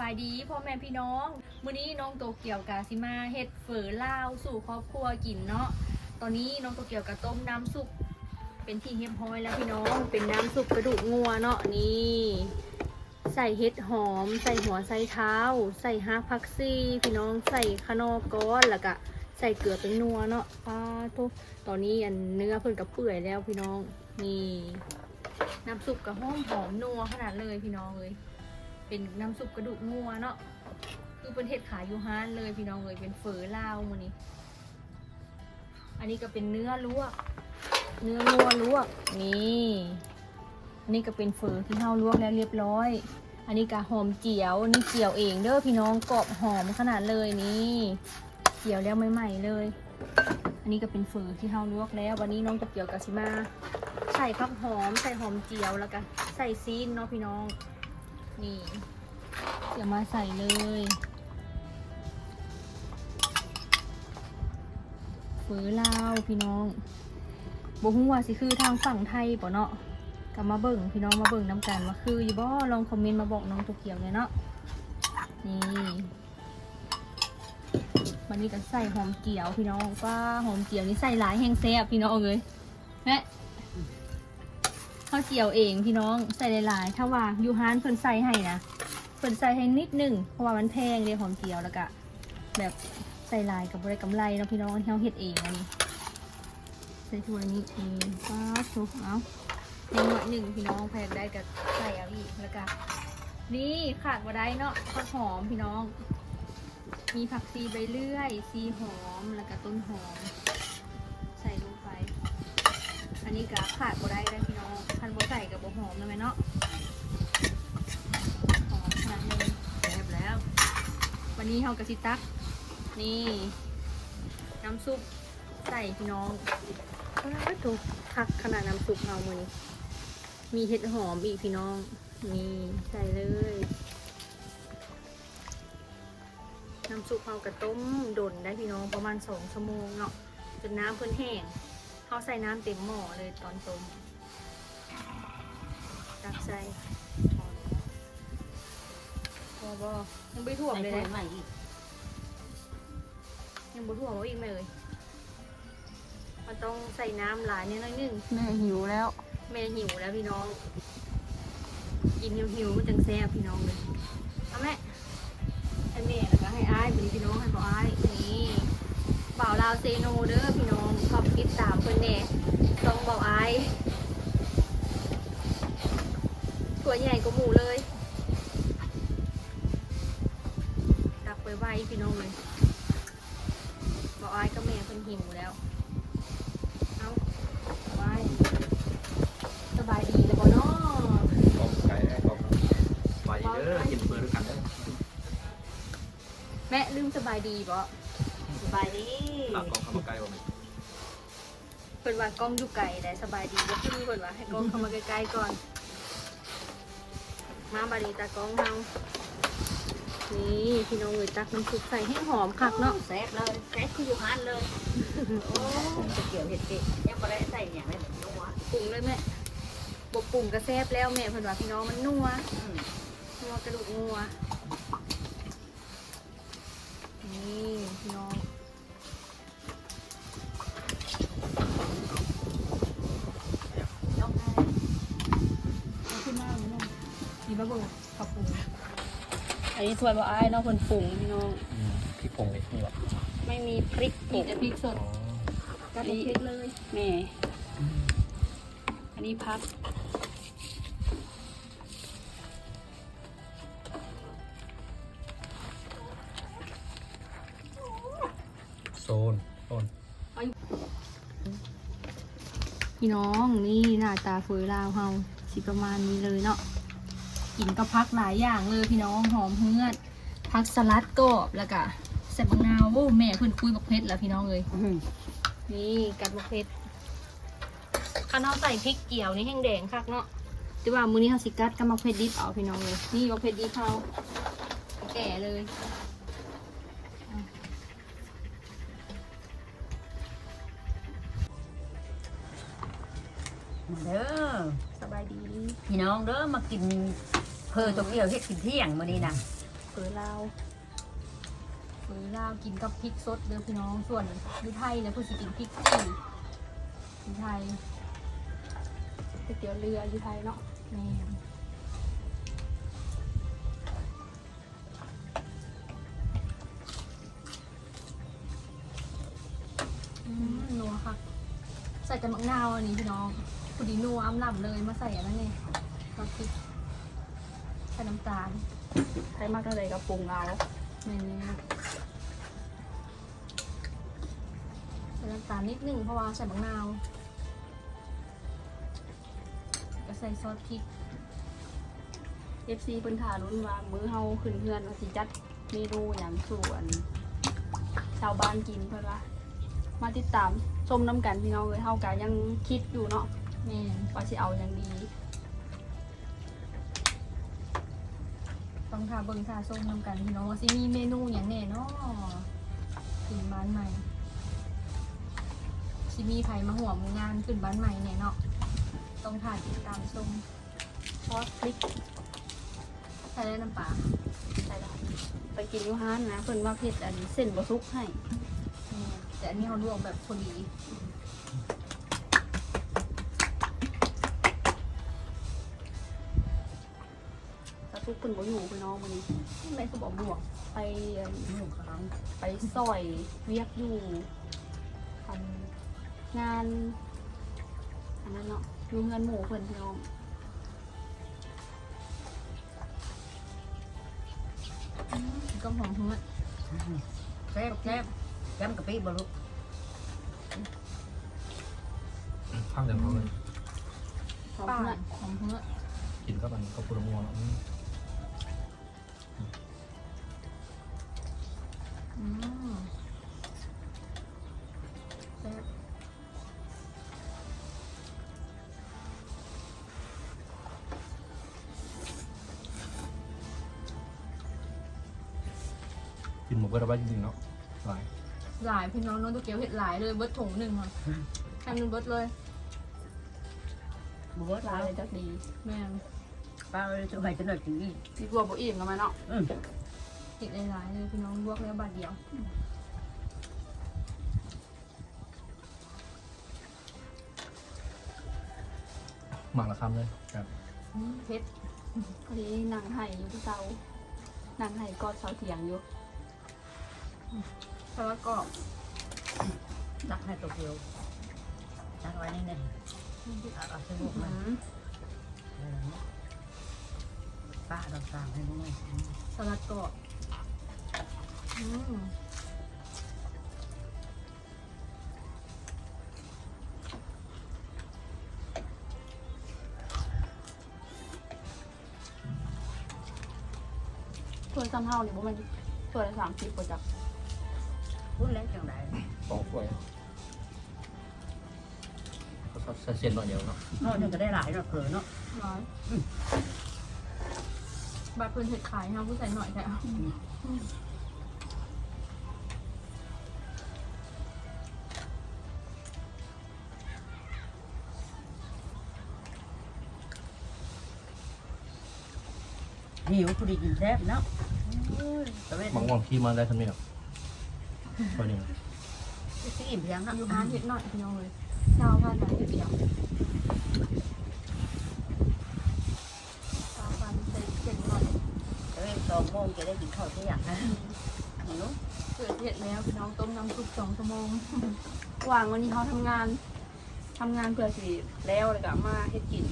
บายดีพ่อแม่พี่น้องมื้อนี้น้องโตเกียวกาซิมาเฮ็ดเฝอลาวสู่ครอบครัวกินเนาะตอนนี้น้องโตเกียวกะต้มน้ำซุปเป็นที่เรียบร้อยแล้วพี่น้องเป็นน้ำซุปกระดูกงัวเนาะนี่ใส่เห็ดหอม ใส่หัวไชเท้า ใส่ฮากพักซี่พี่น้องใส่ขนอก้อนแล้วก็ใส่เกลือเป็นนัวเนาะป้าทุกตอนนี้อันเนื้อเพิ่นกับเปื่อยแล้วพี่น้องนี่น้ำซุปกับห้อมหอมนัวขนาดเลยพี่น้องเลย เป็นน้ำซุปกระดูกงัวเนาะคือเป็นเห็ดขายอยู่ฮานเลยพี่น้องเลยเป็นเฟอลาวมันนี้ อันนี้ก็เป็นเนื้อลวก เนื้องัวลวกนี่อันนี้ก็เป็นเฟอที่เฮาลวกแล้วเรียบร้อย อันนี้ก็หอมเจียวนี่เจียวเองเด้อพี่น้องกรอบหอมขนาดเลยนี่เจียวแล้วใหม่ๆเลย อันนี้ก็เป็นเฟอที่เฮาลวกแล้ว วันนี้น้องตะเกียวกะสิมาใส่ผักหอมใส่หอมเจียวแล้วก็ใส่ซีนเนาะพี่น้อง นี่เดี๋ยวมาใส่เลยเฟือลาวพี่น้องบ่ฮู้ว่าสิคือทางฝั่งไทยบ่เนาะกลับมาเบิ่งพี่น้องมาเบิ่งน้ำกันว่าคืออยู่บ่ลองคอมเมนต์มาบอกน้องตัวเกียวเลยเนาะนี่วันนี้ก็ใส่หอมเจียวพี่น้องว่าหอมเจียวนี่ใส่หลายแห้งแซ่บพี่น้องเลยแม่ ข้าวเจียวเองพี่น้องใส่หลายๆ ถ้าว่าอยู่ฮานเพิ่นใส่ให้นะเปิดใส่ให้นิดหนึงเพราะว่ามันแพงเลยหอมเจียวแล้วก็แบบใส่ลายกับบริกำไรเนาะพี่น้องเราเฮ็ดเองอันนี้ใส่ถ้วยนี้เองป้าดทุกเอาหน่วยหนึ่งพี่น้องแพงได้กับใส่เอาอีกแล้วก็นี่ขาดมาได้เนาะผักหอมพี่น้อง มีผักซีใบเลื่อยซีหอมแล้วก็ต้นหอม อันนี้ก็ขาดบ่ได้ได้พี่น้องคันบ่ใส่กับบ่หอมนะแม่เนาะหอมขนาดเลยแซ่บแล้ว วันนี้เฮากะสิตัก นี่ น้ำซุปใส่พี่น้องว้าวถูกคักขนาดน้ำซุปเฮามือนี้มีเห็ดหอมอีกพี่น้อง นี่ใส่เลย น้ำซุปเฮากระต้มดนได้พี่น้องประมาณสองชั่วโมงเนาะจนน้ำเพิ่นแห้ง เฮาใส่น้ำเต็มหม้อเลยตอนต้มตักใส่พอบ่ยังไม่ถ่วงเลยใส่นะใหม่อีกยังบ่ถ่วงว่าอีกไหมเลยมันต้องใส่น้ำหลายนิดหน่อยหนึงแม่หิวแล้ว แม่หิวแล้วพี่น้อง กินหิวหิวๆมันจังแซ่บพี่น้องเลยเอาแม่ให้แม่แล้วก็ให้อ้ายเป็นพี่น้องให้บ่อ้ายนี่เป่าวลาวเซโนเด้อพี่น้องข อบติดตามเพิ่นแน่ต้องบอกอ้ายตัวใหญ่กว่าหมูเลยตักไปไว้พี่น้องเลยบอกอ้ายก็แม่เพิ่นหิวแล้ว เอาไว้สบายดีแล้วบ่เนาะกองไก่ไอ้กองไปเด้อกินเบอร์ด้วยกันเด้อแม่ลืมสบายดีบ่สบายดีหลักกองข้าวมันไก่บ่แม่ เพิ่นว่ากล้องอยู่ไกลแต่สบายดีบ่คือเพิ่นว่าให้กล้องเข้ามาใกล้ๆก่อน มาบาดีตากล้องเฮานี่พี่น้องเอ้ยตักน้ำซุปใส่ให้หอมคักเนาะแซ่บเลยแซ่บคืออยู่ฮันเลยโอ้จะเกี่ยวเห็ดเก่งยังไม่ได้ใส่อย่างไรแบบนี้วะปรุงเลยแม่บ่ปรุงก็แซ่บแล้วแม่เพิ่นว่าพี่น้องมันนัวอืมนัวกระดูกงัวนี่พี่น้องต้อง มีบะเบิ่งขอบปรุงอันนี้ถ้วยบะอ้ายเนาะคนปรุงพี่น้องพริกผงนี่นี่หรอไม่มีพริกมีแต่พริกสดอ๋อกับพริกเลยแม่อันนี้พัก โซนโซนพี่น้องนี่หน้าตาเฟยลาวเฮาสิประมาณนี้เลยเนาะ กินกับพักหลายอย่างเลยพี่น้องหอมเฮือดพักสลัดกรอบแล้วก็ใส่บักนาวโว้แม่เพิ่นคุยบักเพชรแล้วพี่น้องเลยอืมนี่กัดบักเพชรข้าวเนาใส่พริกเกี่ยวนี่แห้งแดงคักเนาะแต่ว่ามื้อนี้เฮาสิกัดกับบักเพชรดิบเอาพี่น้องเลยนี่บักเพชรดิบเฮาแก่เลยเด้อสบายดี พี่น้องเด้อมากิน เพอตัวเกี่ยวเห็ดกินเที่ยงมื้อนี้นะเปิดลาวเฟือลาวกินกับพริกสดเด้อพี่น้องส่วนอยูไทยเนี่ยเพื่อสิกินพริกจีอยูไทยก๋วยเตี๋ยวเรืออยู่ไทยเนาะแม่นอืมนัวค่ะ ใส่แต่มะนาวอันนี้พี่น้องพอดีนัวอ้ำล่ำเลยมาใส่อันนั้นไงกับพริก ใส่น้ำตาลใครมากเท่าไหร่ก็ปรุงเอาแม่นี่ใส่น้ำตาลนิดนึงเพราะว่าใส่มะนาวก็ใส่ซอสพริกเอฟซีเพิ่นถารุ่นว่ามื้อเฮาขึ้นเฮือนว่าสิจัดเมนูหยังสู่อันชาวบ้านกินเพิ่นว่ามาติดตามชมน้ำกันพี่น้องเอ้ยเฮาก็ยังคิดอยู่เนาะแม่นว่าสิเอาอย่างดี ต้องทาเบิงทาส้มนำกันพี่น้องว่าสิมีเมนูอย่างแน่เนาะขึ้นบ้านใหม่สิมีไผมาห่วมงานขึ้นบ้านใหม่แน่เนาะต้องทานติดตามชมซอสพริกใส่ได้น้ำปลาใส่ละไปกินอยู่ห้านนะเพิ่นว่าเผ็ดอันเส้นบ่สุกให้แม่นแต่อันนี้เขาลวกแบบพอดี ถ้าสุกเพิ่นบ่อยู่พี่น้องมื้อนี้แม่ก็บอกบวกไปอันไปซอยเวียกอยู่ทำงานอันนั้นเนาะอยู่เงินหมู่เพิ่นพี่น้องก็หอมทั้งนั้นแซ่บแซ่บจำกะปิบ่ลูกข้ามจากเขาเลยหอมป้าเพื่อนหอมทั้งนั้นกินก็มันก็ปรุงมัวอืมอื กินหมดก็ได้บ้าจริงๆเนาะหลายหลายพี่น้องน้องตัวเกียวเห็ดหลายเลยเบิดถุงหนึ่งค่ะทำหนึ่งเบิดเลยบ่เบิดร้าลานวเลยจักดีแม่งป้าเลยจะไปจะหน่อยกินอีกดีกว่าบ่อิ่มกันมาเนาะอืมเห็ดหลายๆเลยพี่น้องลวกแล้วบาทเดียวหมักละคำเลยครับอืมเผ็ดพอดีนางไห้อยู่ที่เตานางไห้กอดเสาเถียงอยู่ แล้วก็ตักให้ตัวเดียวตักไว้นี่เนี่ยเอาเอาใส่ลูกอืมามเออป้าเราสั่งให้ด้วยสลัดกรอบอืมถ้วยซ้ำเฮานี่บ่แมันถ้วยละ30บ่จัก พูดแล้วจังไดสองถ้วยเขาใส่เส้นหน่อยเดียวเนาะเนาะนี่ก็ได้หลายเนาะเผลอเนาะร้อยบาทเพิ่นเห็ดขายค่ะผู้ใส่หน่อยแต่หิวผู้ดีกินแซ่บเนาะตะเวน บางวันขี้มาได้ทำนี่หรอกไปหนึ่งสิอิ่มเพียงเนาะอยู่ร้านเห็ดหน่อยพี่น้องเลยเช้าพันนะเห็ดเดียวเช้าพันใส่เจ็ดหน่อยตะเวนสองโมงจะได้กินข้าวเที่ยงนะหิวเกิดเห็ดแล้วพี่น้องต้มน้ำซุปสองชั่วโมงว่างวันนี้เฮาทำงานทำงานเพื่อสิแล้วแล้วก็มาเฮ็ดกิน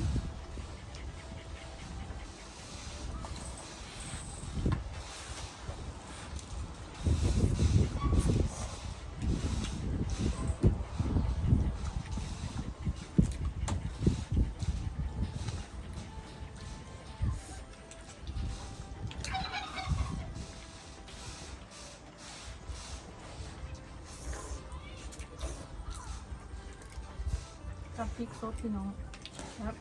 กับพริกสดพี่น้องครับ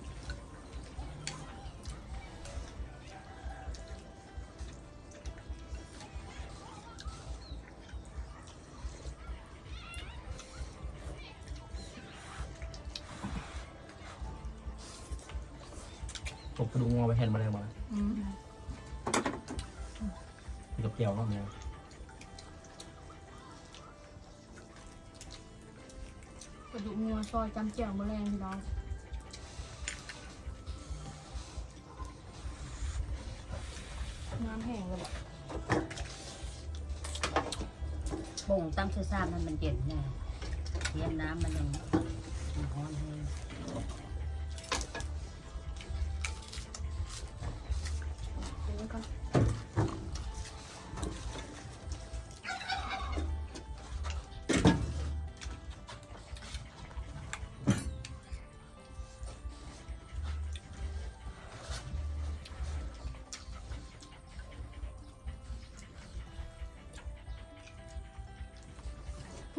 กระดูกงัวซอยจำเจียวมะแรงพี่น้องน้ำแห้งเลยบอกป่งตั้งเสื้อซ่ามันมันเย็นแน่เทียนน้ำมันยังร้อนแห้ง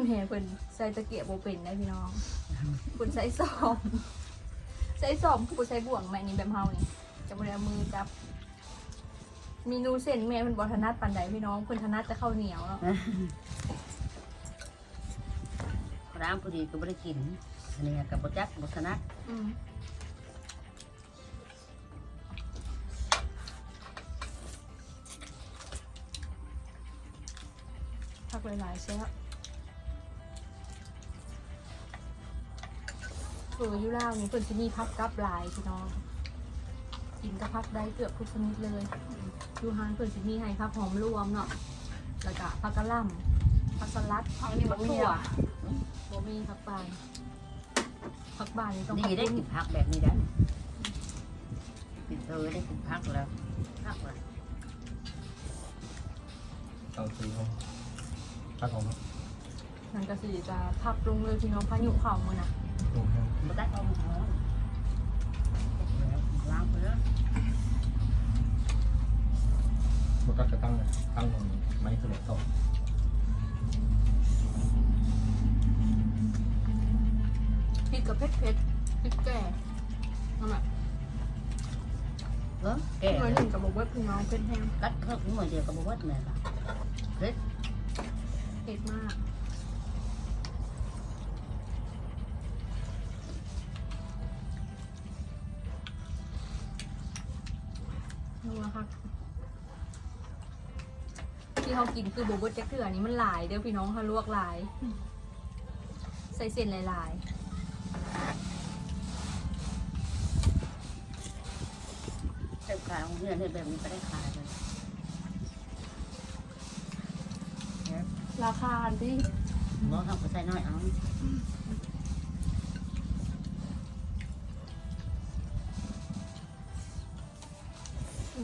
แม่เพิ่นใส่ตะเกียบโบเป็นได้พี่น้องเพิ่นใส่ซอมใส่ซอมคือบ่ใส่บ่วงแม่นี่แบบเฮานี่จะบ่ได้เอามือจับเมนูเส้นแม่เพิ่นบ่ถนัดปานใดพี่น้องเพิ่นถนัดแต่ข้าวเหนียวเนาะร้านพอดีก็ไม่ได้กินอันนี้กับบจักบถนัดอืมพักหลายๆใช่ไออยู่ล่าวนี่เพิ่นสิมีพักกับหลายพี่น้องกินก็พักได้เกือบทุกชนิดเลยอยู่ฮานเพิ่นสิมีให้พักหอมรวมเนาะแล้วก็พักกะหล่ำพักสลัดเอานี่มาคั่ว บ่มีพักบานพักบานนี่ต้องดีพักได้บุ้งกินผักแบบนี้ได้กินเธอได้กินผักแล้วผักละต้องซื้อเขาถ้าของนั่นก็สิจะพับลงเลยพี่น้องพายุเข่ามือนะ ลงให้บจักเอาหอมล้างไปแล้วมันก็จะตั้งตั้งลงไม้สลับต่อพริกกับเผ็ดเผ็ดพริกแก่นั่นแหละเออแก่หน่วยหนึ่งกับบอกว่าพี่น้องเผ็ดแห้งกัดเครื่องหน่อยเดียวกับวัดแม่ละเฮ้ยเผ็ดมาก นัวค่ะที่เขากินคือโบเบิร์ตจะเกลือนี้มันหลายเด้อพี่น้องเขาลวกหลาย ใส่เส้นหลายเจ้าขายของเพื่อนเนี่ยแบบนี้ก็ได้ขายเลยราคาอันที่หมอทำก็ใส่น้อยเอา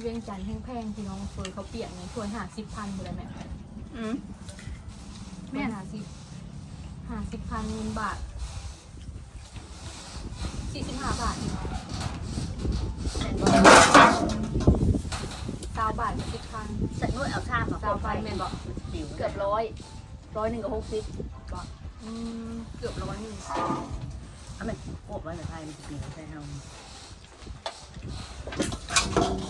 เวียงจันทร์แพงๆพี่น้องเฟยเขาเปลี่ยนไงถ้วยห้าสิบพันหมดเลยแม่อืมแม่ห้าสิบห้าสิบพันเงินบาทสี่สิบห้าบาทพี่น้องสาวบาทสิบพันใส่น้อยเอาชามาสาวพันแม่นบอกสิวเกือบร้อยร้อยหนึ่งกับหกสิบอืมเกือบร้อยหนึ่งเอาไหมพวกไว้ในไทยมันจะกินใส่เอา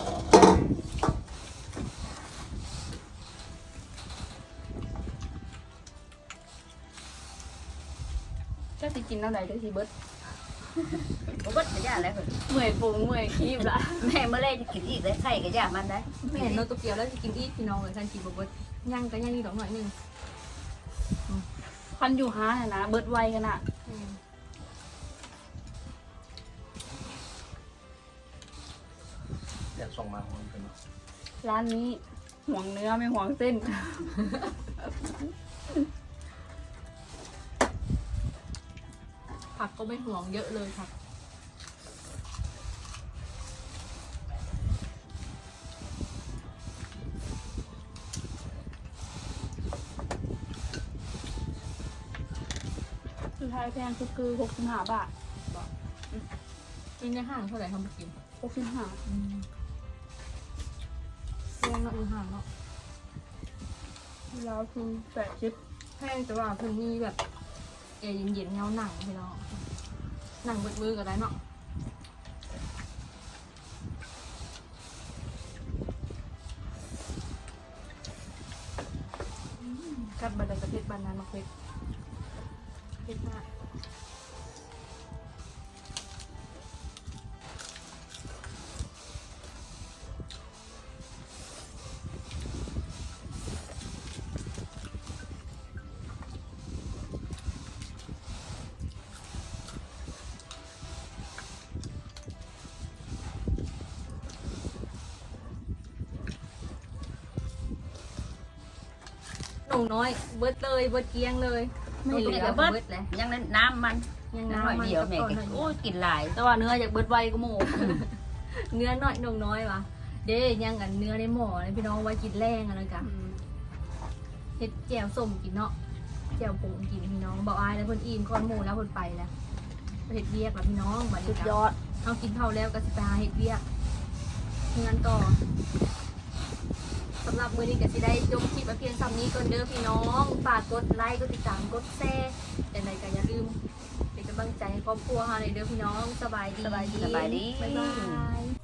ก็สิกินน้ำไหลเด้อสิเบิดผมว่าจะยากแล้วเมื่อยปรุงเมื่อยคีบละแม่เมื่อไรจะกินอีกได้ไข่ก็ยากมันได้แม่นโนโตเกียวแล้วจะกินอีกพี่น้องเลยทันทีบอกว่าย่างก็ย่างนี่ดอกหน่อยหนึ่งพันอยู่ห้าน่ะนะเบิดไวกันอะ ร้านนี้ห่วงเนื้อไม่ห่วงเส้น ผักก็ไม่ห่วงเยอะเลยค่ะ สุดท้ายแพงสุดคือหกสิบห้าบาทกินในห้างเท่าไหร่ทำไปกินหกสิบห้า อืม แล้วคือแปดชิปแพงแต่ว่าเพิ่งมีแบบเอเย็นๆเงาหนังพี่น้องหนังเบิดมือก็ได้เนาะกับบันไดประเทศบานนานมาเพชรเพชรมาก หนุ่งน้อย เบิดเลย เบิดเกลี้ยงเลย ไม่เหลือน้งตัวกี่ยวก็เบิดเลยยังนั้นน้ำมันยังน้ำน้ำหน่อยมันเดียวแม่ก็ก็หน่อยโอ้ยกินหลาย แต่ว่าเนื้ออยากเบิดไวก็หมูเนื้อน้อยหนุ่งน้อยวะเด้ยังกันเนื้อในหม้อเลยพี่น้องไว้กินแรงอะไรกันเฮ็ดแจ่วส้มกินเนาะแจ่วผงกินพี่น้องบอกอายแล้วเพิ่นอิ่มคอนหมูแล้วเพิ่นไปแล้วเฮ็ดเวียกแล้วพี่น้องบัดสุนี้ดก็ยอดเอากินข้าวแล้วก็สิไปหาเฮ็ดเวียกเงินต่อ สำหรับมื้อนี้ก็สิได้จบคลิปมาเพียงซ้ำนี้ก่อนเด้อพี่น้องฝากกดไลค์กดติดตามกดแชร์แต่ไหนก็อย่าลืมเป็นกำลังใจให้ครอบครัวเฮาหน่อยเด้อพี่น้องสบายดีสบายดีสบายดีบ๊ายบาย